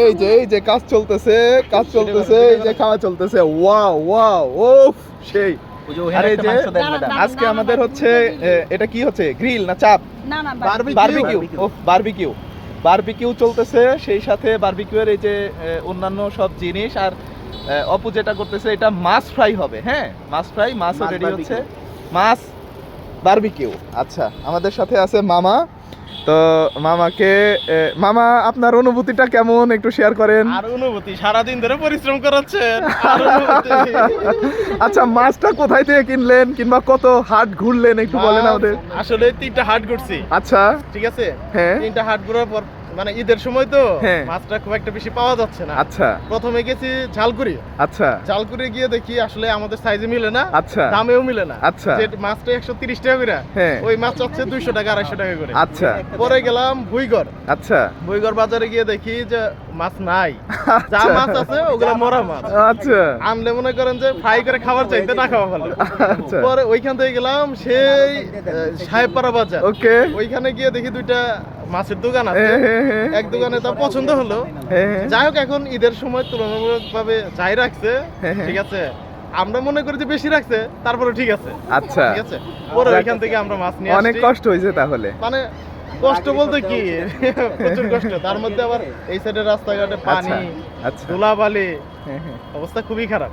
এই যে এই যে কাজ চলতেছে কাজ চলতেছে এই যে খাওয়া চলতেছে। ওয়াও ওয়াও ও সেই। আর যে। আজকে আমাদের হচ্ছে এটা কি হচ্ছে? গ্রিল না চাপ? না না বারবিকিউ। Barbecue barbecue. চলতেছে সেই সাথে বারবিকিউয়ের এই যে অন্যান্য সব জিনিস আর অপু যেটা করতেছে এটা মাছ ফ্রাই হবে হ্যাঁ? মাছ ফ্রাই মাছ মাছ রেডি হচ্ছে। মাছ বারবিকিউ। আচ্ছা আমাদের সাথে আছে মামা। তো মামাকে মামা আপনার অনুভূতিটা কেমন? একটু শেয়ার করেন। আর অনুভূতি সারাদিন ধরে পরিশ্রম করাচ্ছে আচ্ছা মাছটা কোথায় থেকে কিনলেন? কিংবা কত হাট ঘুরলেন? একটু বলেন আমাদের। আসলে তিনটা হাট ঘুরছি। আচ্ছা। ঠিক আছে? হ্যাঁ। তিনটা হাট ঘুরার পর মানে ঈদের সময় তো হ্যাঁ। মাছটা খুব একটা বেশি পাওয়া যাচ্ছে না। আচ্ছা। প্রথমে গেছি ঝালকুড়ি। আচ্ছা। ঝালকুড়ি গিয়ে দেখি আসলে আমাদের সাইজে মিলে না আচ্ছা। দামেও মিলে না। আচ্ছা। যে মাছটা একশো তিরিশ টাকা করে হ্যাঁ। ওই মাছ চাচ্ছে দুইশো টাকা আড়াইশো টাকা করে। আচ্ছা। পরে গেলাম ভুইগড়। আচ্ছা। ভুইগড় বাজারে গিয়ে দেখি যে মাছ নাই। যা আচ্ছা। মাছ আছে ওগুলা মরা মাছ। আচ্ছা। আনলে মনে করেন যে ফ্রাই করে খাবার চাইতে না খাওয়া ভালো। আচ্ছা। পরে ওইখান থেকে গেলাম সেই সাহেবপাড়া বাজার। ওকে। ওইখানে গিয়ে দেখি দুইটা মাছের দোকান আছে। হ্যাঁ হ্যাঁ হ্যাঁ এক দোকানে তা পছন্দ হলো। যাই হোক এখন ঈদের সময় তুলনামূলক ভাবে যাই রাখছে। ঠিক আছে? আমরা মনে করি যে বেশি রাখছে তারপরে ঠিক আছে। আচ্ছা। ঠিক আছে? পরে। ওইখান থেকে আমরা মাছ নিয়ে অনেক কষ্ট হয়েছে তাহলে। মানে কষ্ট বলতে কি? প্রচুর কষ্ট। তার মধ্যে আবার এই সাইডে রাস্তাঘাটে পানি আচ্ছা। আচ্ছা ধুলাবালি হ্যাঁ, হ্যাঁ। অবস্থা খুবই খারাপ।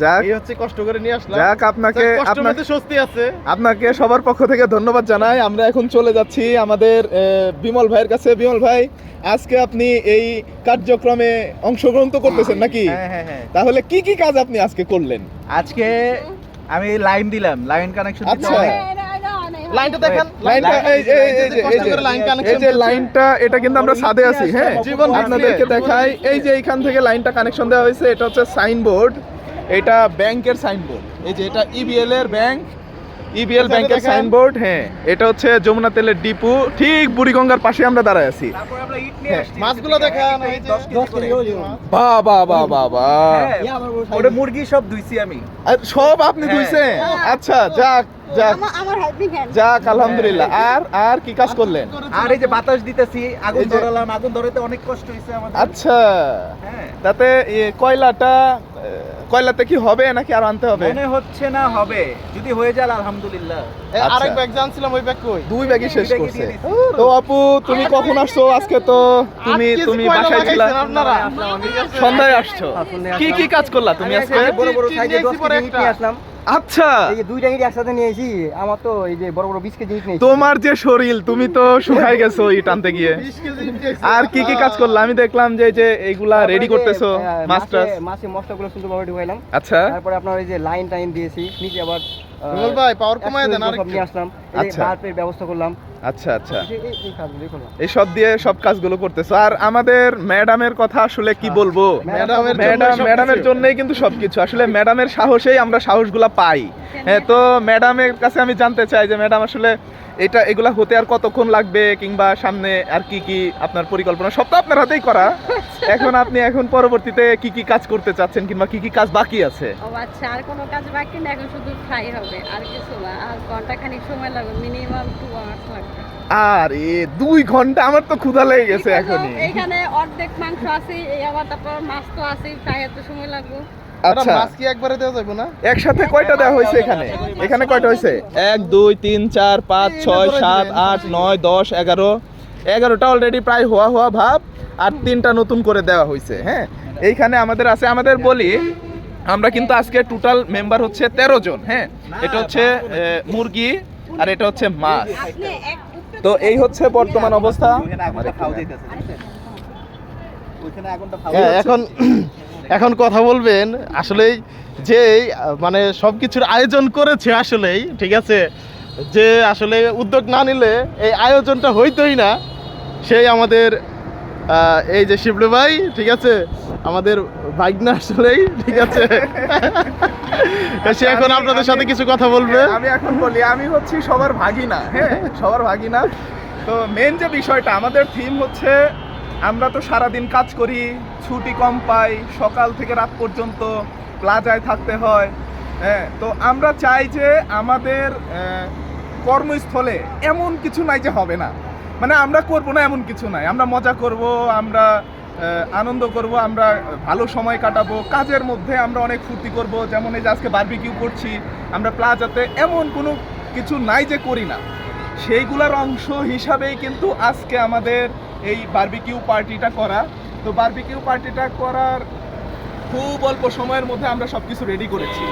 যাক। এই হচ্ছে কষ্ট করে নিয়ে আসলাম। যাক আপনাকে যাক, কষ্টের আপনার মধ্যে স্বস্তি আছে। আপনাকে সবার পক্ষ থেকে ধন্যবাদ জানাই। আমরা এখন চলে যাচ্ছি আমাদের বিমল ভাইয়ের কাছে। বিমল ভাই আজকে আপনি এই কার্যক্রমে অংশগ্রহণ তো করতেছেন নাকি? হ্যাঁ তাহলে কি কি কাজ আপনি আজকে করলেন? আজকে আমি লাইন দিলাম লাইন কানেকশন আচ্ছা। লাইনটা দেখেন। লাইনটা এই যে এই লাইনটা এটা কিন্তু আমরা আছি হ্যাঁ? আপনাদেরকে দেখাই এই যে এইখান থেকে লাইনটা কানেকশন দেওয়া হয়েছে এটা হচ্ছে সাইনবোর্ড এটা ব্যাংকের সাইনবোর্ড এই যে এটা ইবিএল এর ব্যাংক ইবিএল আচ্ছা, ব্যাংকের সাইনবোর্ড হ্যাঁ এটা হচ্ছে যমুনা তেলের ডিপু ঠিক বুড়িগঙ্গার পাশে আমরা দাঁড়ায় আছি। তারপর আমরা ইট নিয়ে হ্যাঁ। আসছি মাছগুলো দেখেন এই যে 10 কেজি করে। মাছ। বা বা বা বা বা। হ্যাঁ, ওটা মুরগি সব ধুইছি আমি। সব আপনি হ্যাঁ। ধুইছেন? আচ্ছা যাক যাক। আমার যাক আলহামদুলিল্লাহ। আর আর কি কাজ করলেন? আর এই যে বাতাস দিতেছি আগুন ধরালাম আগুন ধরাতে অনেক কষ্ট হয়েছে আমাদের। আচ্ছা। হ্যাঁ। তাতে কয়লাটা কয়লাতে কি হবে নাকি আর আনতে হবে? মনে হচ্ছে না হবে। যদি হয়ে যায় আলহামদুলিল্লাহ। আচ্ছা। আরেক ব্যাগ জানছিলাম ওই ব্যাগ কই? দুই ব্যাগই শেষ করছে। তো আপু তুমি কখন আসছো? আজকে তো তুমি তুমি বাসায় ছিলা। আপনারা? সন্ধ্যায় আসছো। কি কি কাজ করলা তুমি আজকে? বড় বড় সাইজে দশ একটু পরে কেজি নিয়ে আসলাম। আচ্ছা। এই যে দুইটা ইট একসাথে নিয়েছি আমার তো এই যে বড় বড় বিশ কেজি ইট নিয়েছি তোমার যে শরীর তুমি তো শুকাই গেছো ইট টানতে গিয়ে। 20 আর কি কি কাজ করলা? আমি দেখলাম যে যে এইগুলা রেডি করতেছো মাস্টার মাছে- গুলো মশলাগুলো সুন্দরভাবে ঢুকাইলাম আচ্ছা। তারপরে আপনার ওই যে লাইন টাইন দিয়েছি নিচে আবার ভাই পাওয়ার কমায় দেন আর নিয়ে আসলাম। এই আচ্ছা। বাল্বের ব্যবস্থা করলাম। আচ্ছা আচ্ছা। এই- এইসব দিয়ে সব কাজগুলো করতেছো। আর আমাদের ম্যাডামের কথা আসলে কি বলব? ম্যাডামের ম্যাডাম ম্যাডামের জন্যই কিন্তু সবকিছু আসলে ম্যাডামের সাহসেই আমরা সাহসগুলা পাই। হ্যাঁ তো ম্যাডামের কাছে আমি জানতে চাই যে ম্যাডাম আসলে এটা এগুলা হতে আর কতক্ষণ লাগবে কিংবা সামনে আর কি কি আপনার পরিকল্পনা? সব তো আপনার হাতেই করা। এখন আপনি এখন পরবর্তীতে কি কি কাজ করতে চাচ্ছেন কিংবা কি কি কাজ বাকি আছে? ও আচ্ছা আর কোনো কাজ বাকি না এখন শুধু ফ্রাই হবে আর কিছু না। আর ঘণ্টা খানিক সময় লাগবে মিনিমাম টু আওয়ার্স লাগবে। আর দুই ঘণ্টা? আমার তো ক্ষুধা লেগে গেছে এখনই। এখানে অর্ধেক মাংস আছে এই আবার তারপর মাছ তো আছে ফ্রাই এত সময় লাগবে। আচ্ছা। কি একবারে দেওয়া যাবে না? একসাথে কয়টা দেওয়া হয়েছে এখানে? এখানে কয়টা হয়েছে? এক দুই তিন চার পাঁচ ছয় সাত আট নয় দশ এগারো। এগারোটা অলরেডি প্রায় হওয়া হওয়া ভাব আর তিনটা নতুন করে দেওয়া হয়েছে হ্যাঁ? এইখানে আমাদের আছে আমাদের বলি আমরা কিন্তু আজকে টোটাল মেম্বার হচ্ছে তেরো জন হ্যাঁ? এটা হচ্ছে মুরগি আর এটা হচ্ছে মাছ। তো এই হচ্ছে বর্তমান অবস্থা। হ্যাঁ এখন এখন কথা বলবেন আসলেই যে মানে সব কিছুর আয়োজন করেছে আসলেই ঠিক আছে? যে আসলে উদ্যোগ না নিলে এই আয়োজনটা হইতোই না সেই আমাদের এই যে শিবলু ভাই ঠিক আছে? আমাদের ভাগনা আসলেই ঠিক আছে? সে এখন আপনাদের সাথে কিছু কথা বলবে? আমি এখন বলি আমি হচ্ছি সবার ভাগিনা হ্যাঁ? সবার ভাগিনা। তো মেন যে বিষয়টা আমাদের থিম হচ্ছে আমরা তো সারাদিন কাজ করি, ছুটি কম পাই, সকাল থেকে রাত পর্যন্ত প্লাজায় থাকতে হয়। হ্যাঁ তো আমরা চাই যে আমাদের কর্মস্থলে এমন কিছু নাই যে হবে না। মানে আমরা করব না এমন কিছু নাই। আমরা মজা করব, আমরা আনন্দ করব, আমরা ভালো সময় কাটাবো, কাজের মধ্যে আমরা অনেক ফুর্তি করব। যেমন এই যে আজকে বারবিকিউ করছি, আমরা প্লাজাতে এমন কোনো কিছু নাই যে করি না। সেইগুলার অংশ হিসাবেই কিন্তু আজকে আমাদের এই বার্বিকিউ পার্টিটা করা। তো বার্বিকিউ পার্টিটা করার খুব অল্প সময়ের মধ্যে আমরা সব কিছু রেডি করেছি।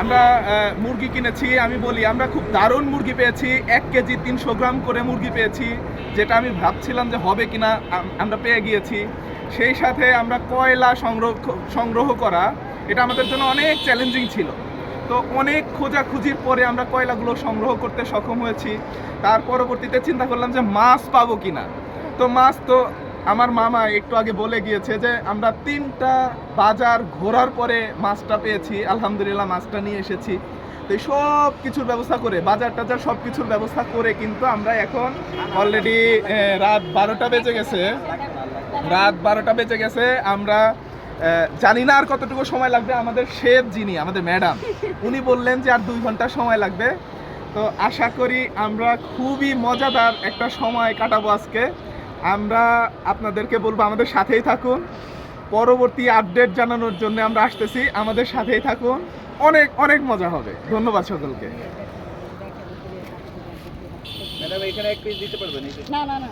আমরা মুরগি কিনেছি, আমি বলি, আমরা খুব দারুণ মুরগি পেয়েছি। এক কেজি তিনশো গ্রাম করে মুরগি পেয়েছি, যেটা আমি ভাবছিলাম যে হবে কিনা, আম- আমরা পেয়ে গিয়েছি। সেই সাথে আমরা কয়লা সংগ্রহ সংগ্রহ করা, এটা আমাদের জন্য অনেক চ্যালেঞ্জিং ছিল। তো অনেক খোঁজাখুঁজির পরে আমরা কয়লাগুলো সংগ্রহ করতে সক্ষম হয়েছি। তার পরবর্তীতে চিন্তা করলাম যে মাছ পাবো কিনা। তো মাছ তো আমার মামা একটু আগে বলে গিয়েছে যে আমরা তিনটা বাজার ঘোরার পরে মাছটা পেয়েছি, আলহামদুলিল্লাহ মাছটা নিয়ে এসেছি। তো সব কিছুর ব্যবস্থা করে, বাজার টাজার সব কিছুর ব্যবস্থা করে কিন্তু আমরা এখন অলরেডি রাত বারোটা বেজে গেছে। রাত বারোটা বেজে গেছে, আমরা জানি না আর কতটুকু সময় লাগবে, আমাদের শেফ যিনি, আমাদের ম্যাডাম, উনি বললেন যে আর দুই ঘণ্টা সময় লাগবে। তো আশা করি আমরা খুবই মজাদার একটা সময় কাটাবো আজকে। আমরা আপনাদেরকে বলব আমাদের সাথেই থাকুন। পরবর্তী আপডেট জানানোর জন্য আমরা আসতেছি। আমাদের সাথেই থাকুন। অনেক অনেক মজা হবে। ধন্যবাদ সকলকে। ম্যাডাম এখানে এক পিস দিতে পারবেন? না না না।